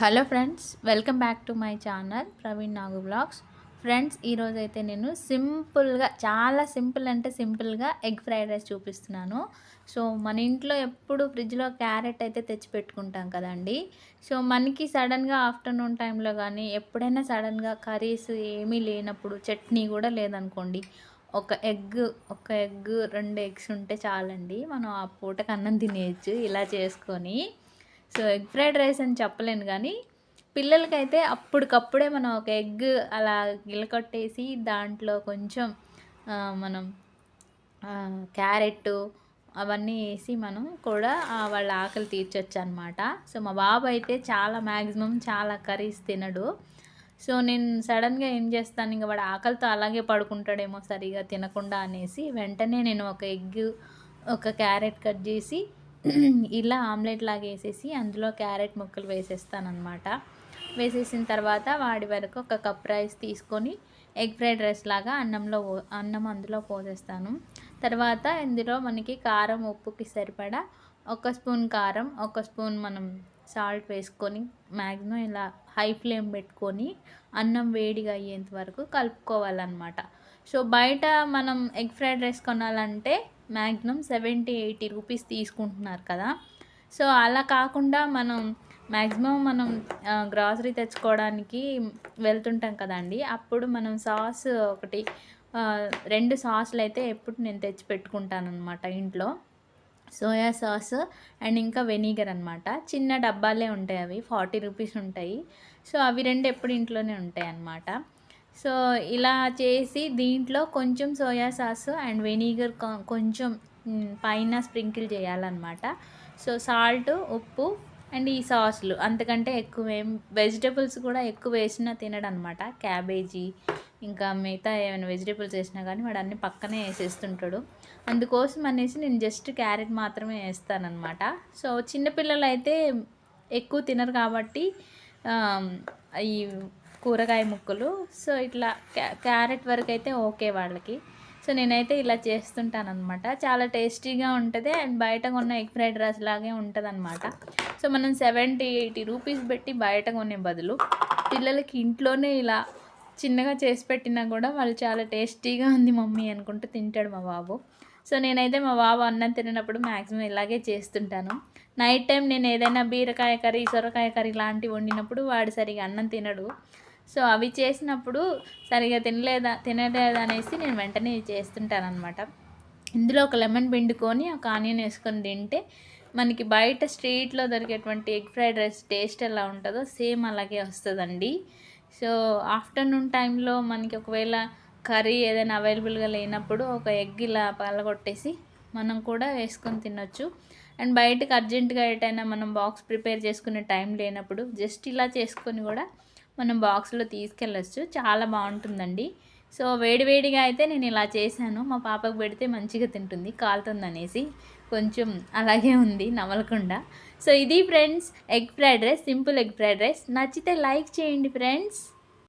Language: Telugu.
Hello friends welcome back to my channel Praveen Nagu blogs. Friends ఈరోజు అయితే నేను సింపుల్గా చాలా సింపుల్ అంటే సింపుల్గా ఎగ్ ఫ్రైడ్ రైస్ చూపిస్తున్నాను. సో మన ఇంట్లో ఎప్పుడు ఫ్రిడ్జ్లో క్యారెట్ అయితే తెచ్చి పెట్టుకుంటాం కదండి. సో మనకి సడన్గా ఆఫ్టర్నూన్ టైంలో కానీ ఎప్పుడైనా సడన్గా కర్రీస్ ఏమీ లేనప్పుడు చట్నీ కూడా లేదనుకోండి ఒక ఎగ్ ఒక ఎగ్ రెండు ఎగ్స్ ఉంటే చాలండి. మనం ఆ పూటకు అన్నం తినేయచ్చు ఇలా చేసుకొని. సో ఎగ్ ఫ్రైడ్ రైస్ అని చెప్పలేను కానీ పిల్లలకైతే అప్పటికప్పుడే మనం ఒక ఎగ్ అలా గిలకొట్టేసి దాంట్లో కొంచెం మనం క్యారెట్ అవన్నీ వేసి మనం కూడా వాళ్ళ ఆకలి తీర్చొచ్చు అనమాట సో మా బాబు అయితే చాలా మ్యాక్సిమం చాలా కర్రీస్ తినడు. సో నేను సడన్గా ఏం చేస్తాను ఇంకా వాడు ఆకలితో అలాగే పడుకుంటాడేమో సరిగా తినకుండా అనేసి వెంటనే నేను ఒక ఎగ్ ఒక క్యారెట్ కట్ చేసి ఇలా ఆమ్లెట్ లాగా వేసేసి అందులో క్యారెట్ ముక్కలు వేసేస్తానమాట వేసేసిన తర్వాత వాడి వరకు ఒక కప్ రైస్ తీసుకొని ఎగ్ ఫ్రైడ్ రైస్ లాగా అన్నంలో అన్నం అందులో పోసేస్తాను. తర్వాత ఇందులో మనకి కారం ఉప్పుకి సరిపడా ఒక స్పూన్ కారం ఒక స్పూన్ మనం సాల్ట్ వేసుకొని మ్యాక్సిమం ఇలా హై ఫ్లేమ్ పెట్టుకొని అన్నం వేడిగా అయ్యేంత వరకు కలుపుకోవాలన్నమాట. సో బయట మనం ఎగ్ ఫ్రైడ్ రైస్ కొనాలంటే మ్యాక్సిమం సెవెంటీ ఎయిటీ రూపీస్ తీసుకుంటున్నారు కదా. సో అలా కాకుండా మనం మ్యాక్సిమం మనం గ్రాసరీ తెచ్చుకోవడానికి వెళ్తుంటాం కదండి. అప్పుడు మనం సాస్ ఒకటి రెండు సాసులు అయితే ఎప్పుడు నేను తెచ్చి పెట్టుకుంటాను అనమాట ఇంట్లో. సోయా సాస్ అండ్ ఇంకా వెనిగర్ అనమాట చిన్న డబ్బాలే ఉంటాయి అవి ఫార్టీ రూపీస్ ఉంటాయి. సో అవి రెండు ఎప్పుడు ఇంట్లోనే ఉంటాయి అన్నమాట సో ఇలా చేసి దీంట్లో కొంచెం సోయా సాస్ అండ్ వెనిగర్ కొంచెం పైన స్ప్రింకిల్ చేయాలన్నమాట. సో సాల్ట్ ఉప్పు అండ్ ఈ సాస్లు. అంతకంటే ఎక్కువ ఏం వెజిటబుల్స్ కూడా ఎక్కువ వేసినా తినడనమాట క్యాబేజీ ఇంకా మిగతా ఏమైనా వెజిటేబుల్స్ వేసినా కానీ వాడు అన్ని పక్కనే వేసేస్తుంటాడు. అందుకోసం అనేసి నేను జస్ట్ క్యారెట్ మాత్రమే వేస్తానమాట సో చిన్నపిల్లలు అయితే ఎక్కువ తినరు కాబట్టి ఈ కూరగాయ ముక్కలు. సో ఇట్లా క్యా క్యారెట్ వరకు అయితే ఓకే వాళ్ళకి. సో నేనైతే ఇలా చేస్తుంటాను అనమాట చాలా టేస్టీగా ఉంటుంది అండ్ బయట కొన్న ఎగ్ ఫ్రైడ్ రైస్ లాగే ఉంటుంది అనమాట సో మనం సెవెంటీ ఎయిటీ రూపీస్ పెట్టి బయట కొనే బదులు పిల్లలకి ఇంట్లోనే ఇలా చిన్నగా చేసి పెట్టినా కూడా వాళ్ళు చాలా టేస్టీగా ఉంది మమ్మీ అనుకుంటూ తింటాడు మా బాబు. సో నేనైతే మా బాబు అన్నం తినప్పుడు మ్యాక్సిమం ఇలాగే చేస్తుంటాను. నైట్ టైం నేను ఏదైనా బీరకాయ కర్రీ సొరకాయ కర్రీ లాంటివి వండినప్పుడు వాడు సరిగా అన్నం తినడు. సో అవి చేసినప్పుడు సరిగా తినలేదా తినలేదా అనేసి నేను వెంటనే చేస్తుంటాను అనమాట ఇందులో ఒక లెమన్ పిండుకొని ఒక ఆనియన్ వేసుకొని తింటే మనకి బయట స్ట్రీట్లో దొరికేటువంటి ఎగ్ ఫ్రైడ్ రైస్ టేస్ట్ ఎలా ఉంటుందో సేమ్ అలాగే వస్తుందండి. సో ఆఫ్టర్నూన్ టైంలో మనకి ఒకవేళ కర్రీ ఏదైనా అవైలబుల్గా లేనప్పుడు ఒక ఎగ్ ఇలా పగలగొట్టేసి మనం కూడా వేసుకొని తినొచ్చు. అండ్ బయటకు అర్జెంటుగా ఎటైనా మనం బాక్స్ ప్రిపేర్ చేసుకునే టైం లేనప్పుడు జస్ట్ ఇలా చేసుకొని కూడా మనం బాక్స్లో తీసుకెళ్ళచ్చు. చాలా బాగుంటుందండి. సో వేడివేడిగా అయితే నేను ఇలా చేశాను. మా పాపకు పెడితే మంచిగా తింటుంది. కాలుతుంది అనేసి కొంచెం అలాగే ఉంది నమలకుండా. సో ఇది friends egg fried rice simple egg fried rice. నచ్చితే లైక్ చేయండి ఫ్రెండ్స్.